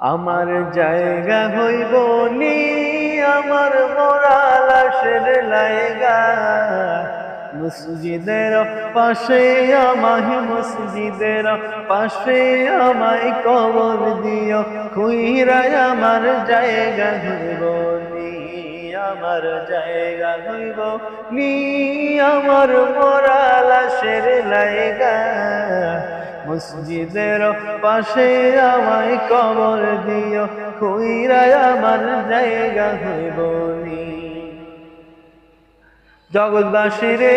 আমার জায়গা হইব নি, আমার মরা লাশের লাইগা মসজিদের পাশে আমায়, মসজিদের পাশে আমায় কবর দিও। খুইরাই আমার জায়গা হইব নি, আমার জায়গা হইব নি, আমার মরা লাশের লাইগা মসজিদের পাশে আমায় কবর দিও খুইরাই আমার জায়গা হইব জগৎবাসী রে,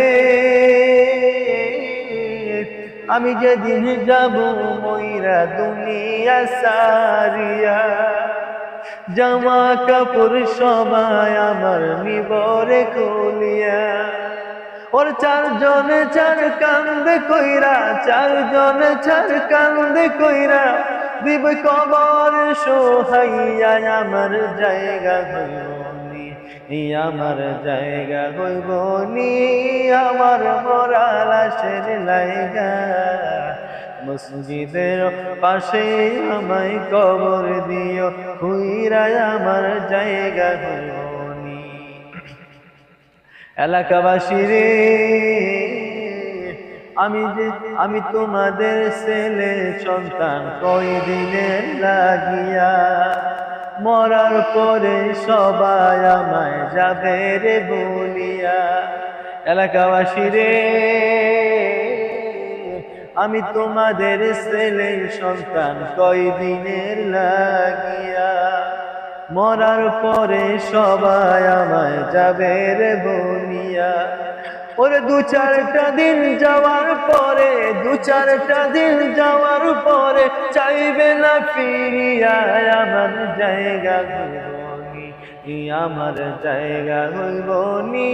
আমি যেদিন যাব ময়রা দুনিয়া সারিয়া, জামা কাপড় সবাই আমার নিবরে খুলিয়া। ওর চারজনে চার কান্দে কইরা, চারজনে চার কান্দে কইরা দিব কবর সোহাইয়া আমার জায়গা হইবনি, আমার জায়গা হইবনি, আমার মরা লাশের লাইগা। মসজিদের পাশে আমায় কবর দিও হুইরায় আমার জায়গা হইবনি। এলাকাবাসী রে আমি যে, আমি তোমাদের ছেলে সন্তান কই দিনের লাগিয়া, মরার পরে সবাই আমায় যাবে রে বলিয়া। এলাকাবাসী রে আমি তোমাদের ছেলে সন্তান কই দিনের লাগিয়া মরার পরে সবাই আমায় যাবে রে বনিয়া। ওরে দু চারটা দিন যাওয়ার পরে, দু চারটা দিন যাওয়ার পরে চাইবে না ফিরিয়া আমার জায়গা আমার জায়গা হইবনি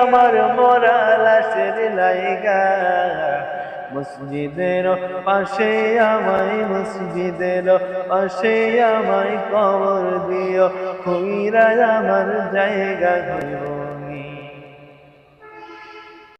আমার মরা লাশের লাইগা। মসজিদের পাশে আমায় মসজিদের পাশে আমায় কবর দিও। খুইরা আমার জায়গা হইব